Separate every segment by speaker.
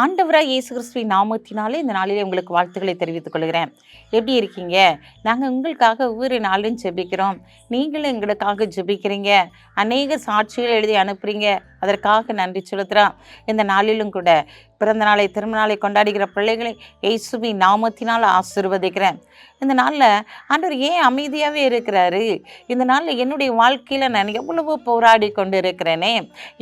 Speaker 1: ஆண்டவராக இயேசு கிறிஸ்துவின் நாமத்தினாலே இந்த நாளிலே உங்களுக்கு வாழ்த்துக்களை தெரிவித்துக் கொள்கிறேன். எப்படி இருக்கீங்க? நாங்கள் உங்களுக்காக ஒவ்வொரு நாளும் ஜெபிக்கிறோம். நீங்களும் எங்களுக்காக ஜெபிக்கிறீங்க. அநேக சாட்சிகள் எழுதி அனுப்புறீங்க. அதற்காக நன்றி செலுத்துகிறோம் இந்த நாளிலும் கூட பிறந்த நாளை திருமண நாளை கொண்டாடுகிற பிள்ளைகளை எய்சுபி நாமத்தினால் ஆசிர்வதிக்கிறேன். இந்த நாளில் ஆண்டவர் ஏன் அமைதியாகவே இருக்கிறாரு? இந்த நாளில் என்னுடைய வாழ்க்கையில் நான் எவ்வளவோ போராடி கொண்டு இருக்கிறேனே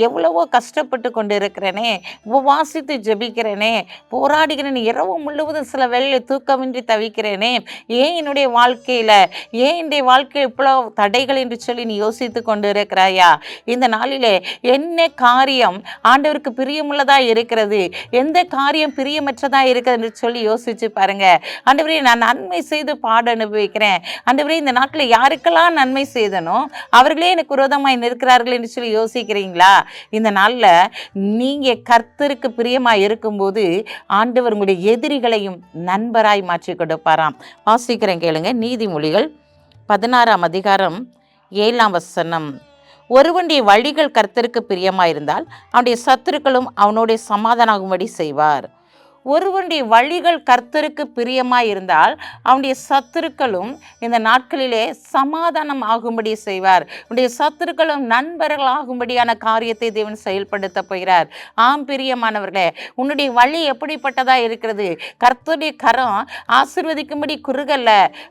Speaker 1: எவ்வளவோ கஷ்டப்பட்டு கொண்டு இருக்கிறேனே உபவாசித்து ஜெபிக்கிறேனே போராடுகிறேன் இரவு முழுவதும் சில வேளையில் தூக்கமின்றி தவிக்கிறேனே ஏன் என்னுடைய வாழ்க்கையில் ஏன் என்னுடைய வாழ்க்கையில் இவ்வளோ தடைகள் என்று சொல்லி நீ யோசித்து கொண்டு இருக்கிறாயா இந்த நாளிலே என்ன காரியம் ஆண்டவருக்கு பிரியமுள்ளதா இருக்கிறது? எந்த காரியம் பிரியமற்றதா இருக்கிறது என்று சொல்லி யோசிச்சு பாருங்க. ஆண்டவரே நான் நன்மை செய்து பாட அனுபவிக்கிறேன். ஆண்டவரே இந்த நாட்டில் யாருக்கெல்லாம் நன்மை செய்தனோ அவர்களே எனக்கு விரோதமாய் நிற்கிறார்கள் என்று சொல்லி யோசிக்கிறீங்களா? இந்த நாளில் நீங்கள் கர்த்தருக்கு பிரியமாக இருக்கும்போது ஆண்டவர் உங்களுடைய எதிரிகளையும் நண்பராய் மாற்றி கொடுப்பாராம். வாசிக்கிறேன் கேளுங்க. நீதிமொழிகள் பதினாறாம் அதிகாரம் ஏழாம் வசனம். ஒருவனுடைய வழிகள் கர்த்தருக்கு பிரியமாயிருந்தால் அவனுடைய சத்துருக்களும் அவனுடைய சமாதானமாகும்படி செய்வார். ஒருவனுடைய வழிகள் கர்த்தருக்கு பிரியமாய் இருந்தால் அவனுடைய சத்துருக்களும் இந்த நாட்களிலே சமாதானம் ஆகும்படி செய்வார். உடைய சத்துருக்களும் நண்பர்கள் ஆகும்படியான காரியத்தை தேவன் செயல்படுத்த போகிறார். ஆம் பிரியமானவர்களே உன்னுடைய வழி எப்படிப்பட்டதா இருக்கிறது? கர்த்தருடைய கரம் ஆசிர்வதிக்கும்படி குறுகல்ல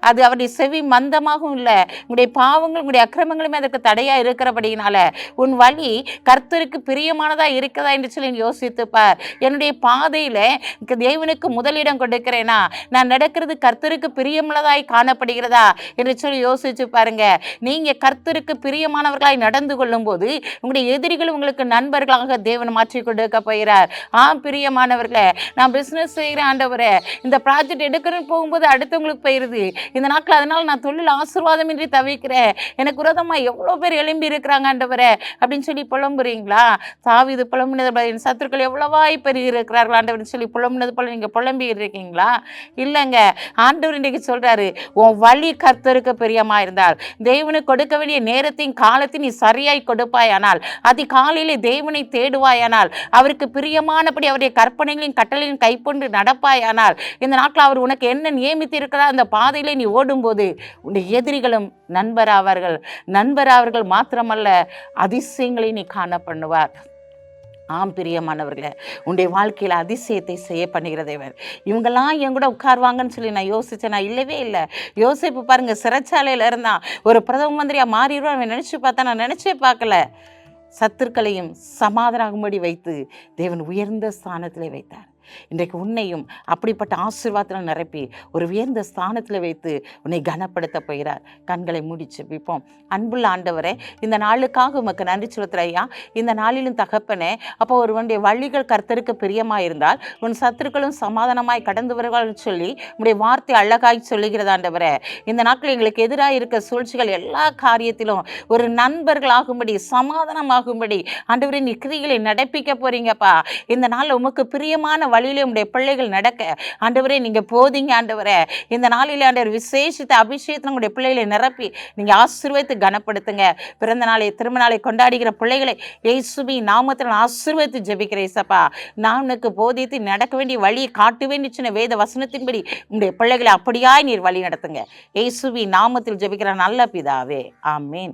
Speaker 1: அது அவருடைய செவி மந்தமாகவும் இல்லை. உங்களுடைய பாவங்கள் உங்களுடைய அக்கிரமங்களுமே அதற்கு தடையா இருக்கிறபடியினால உன் வழி கர்த்தருக்கு பிரியமானதா இருக்கிறதா என்று சொல்லி யோசித்துப்பார். என்னுடைய பாதையில தேவனுக்கு முதலிடம் கொடுக்கிறேனா? நான் நடக்கிறது கர்த்தருக்கு பிரியமுள்ளதாய் காணப்படுகிறதா? என்று சொல்லி யோசிச்சு பாருங்க. நீங்க கர்த்தருக்கு பிரியமானவர்களாய் நடந்து கொள்ளும்போது உங்களுடைய எதிரிகள் உங்களுக்கு நண்பர்களாக தேவன் மாற்றி கொடுக்க போகிறார். ஆ பிரியமானவர்களே நான் பிஸ்னஸ் செய்கிற ஆண்டவரே இந்த ப்ராஜெக்ட் எடுக்கிறேன்னு போகும்போது அடுத்தவங்களுக்கு போயிடுது இந்த நாட்கள் அதனால் நான் தொழில் ஆசீர்வாதமின்றி தவிக்கிறேன். எனக்கு விரோதமாக எவ்வளோ பேர் எழும்பி இருக்கிறாங்க ஆண்டவரே அப்படின்னு சொல்லி புலம்புறீங்களா? தாவிது புலம்புனது சத்துருக்கள் எவ்வளவா பெருகி இருக்கிறார்கள் ஆண்டவர்னு சொல்லி புலம்புனது போல நீங்கள் புலம்பி இருக்கீங்களா இல்லைங்க. ஆண்டவர் இன்றைக்கு சொல்கிறாரு உன் வழி கர்த்தருக்கு பிரியமா இருந்தால். தேவனுக்கு கொடுக்க வேண்டிய நேரத்தையும் காலத்தையும் நீ சரியாய் கொடுப்பாயானால். அதி காலையிலே தேவனை தேடுவாயானால். அவருக்கு பிரியமானபடி அவருடைய கற்பனைகளையும் கட்டளையும் கைப்பொண்டு நடப்பாயானால். இந்த நாட்டில் அவர் உனக்கு என்ன நியமித்து இருக்கிறா அந்த பாதையிலே நீ ஓடும்போது உன்னுடைய எதிரிகளும் நண்பராவார்கள். நண்பராவர்கள் மாத்திரமல்ல அதிசயங்களை நீ காண பண்ணுவார். ஆம் பிரியமானவர்களே உன்னுடைய வாழ்க்கையில் அதிசயத்தை செய்ய பண்ணுகிற தேவன். இவங்கெல்லாம் என் கூட உட்காருவாங்கன்னு சொல்லி நான் யோசித்தேன் நான் இல்லவே இல்லை. யோசிப்பு பாருங்கள் சிறைச்சாலையில் இருந்தான் ஒரு பிரதம மந்திரியாக மாறிடுவான் அவன் நினச்சி பார்த்தா நான் நினச்சே பார்க்கல. சத்துருக்களையும் சமாதானமாகும்படி வைத்து தேவன் உயர்ந்த ஸ்தானத்திலே வைத்தார். இன்றைக்கு உன்னையும் அப்படிப்பட்ட ஆசீர்வாதத்தில் நிரப்பி ஒரு உயர்ந்த ஸ்தானத்தில் வைத்து உன்னை கனப்படுத்த போகிறார். கண்களை முடிச்சு வைப்போம் அன்புள்ள ஆண்டவரே இந்த நாளுக்காக உமக்கு நன்றி செலுத்துற ஐயா. இந்த நாளிலும் தகப்பனே அப்போ ஒருவனுடைய வழிகள் கர்த்தருக்கு பிரியமாக இருந்தால் உன் சத்துருக்களும் சமாதானமாய் கடந்து வருவார்கள் சொல்லி உன்னுடைய வார்த்தை அழகாய் சொல்லுகிறதாண்டவரே இந்த நாட்கள் எங்களுக்கு எதிராக இருக்க சூழ்ச்சிகள் எல்லா காரியத்திலும் ஒரு நண்பர்களாகும்படி சமாதானமாகும்படி ஆண்டவரின் கிரிகளை நடப்பிக்க போறீங்கப்பா. இந்த நாள் உமக்கு பிரியமான வழியிலே உடைய பிள்ளைகள் நடக்க. ஆண்டவரே நீங்கள் போதிங்க ஆண்டவரே. இந்த நாளில் ஆண்டவர் விசேஷித்த அபிஷேகத்தை உங்களுடைய பிள்ளைகளை நிரப்பி நீங்கள் ஆசீர்வதித்து கனப்படுத்துங்க. பிறந்த நாளை திருமண நாளை கொண்டாடுகிற பிள்ளைகளை இயேசுபி நாமத்தில் நான் ஆசீர்வதித்து ஜபிக்கிறேன் சப்பா நான் உனக்கு போதித்து நடக்க வேண்டிய வழியை காட்டுவேன்னு சின்ன வேத வசனத்தின்படி உங்களுடைய பிள்ளைகளை அப்படியாய் நீர் வழி நடத்துங்க இயேசுபி நாமத்தில் ஜபிக்கிற நல்ல பிதாவே. ஆமீன்.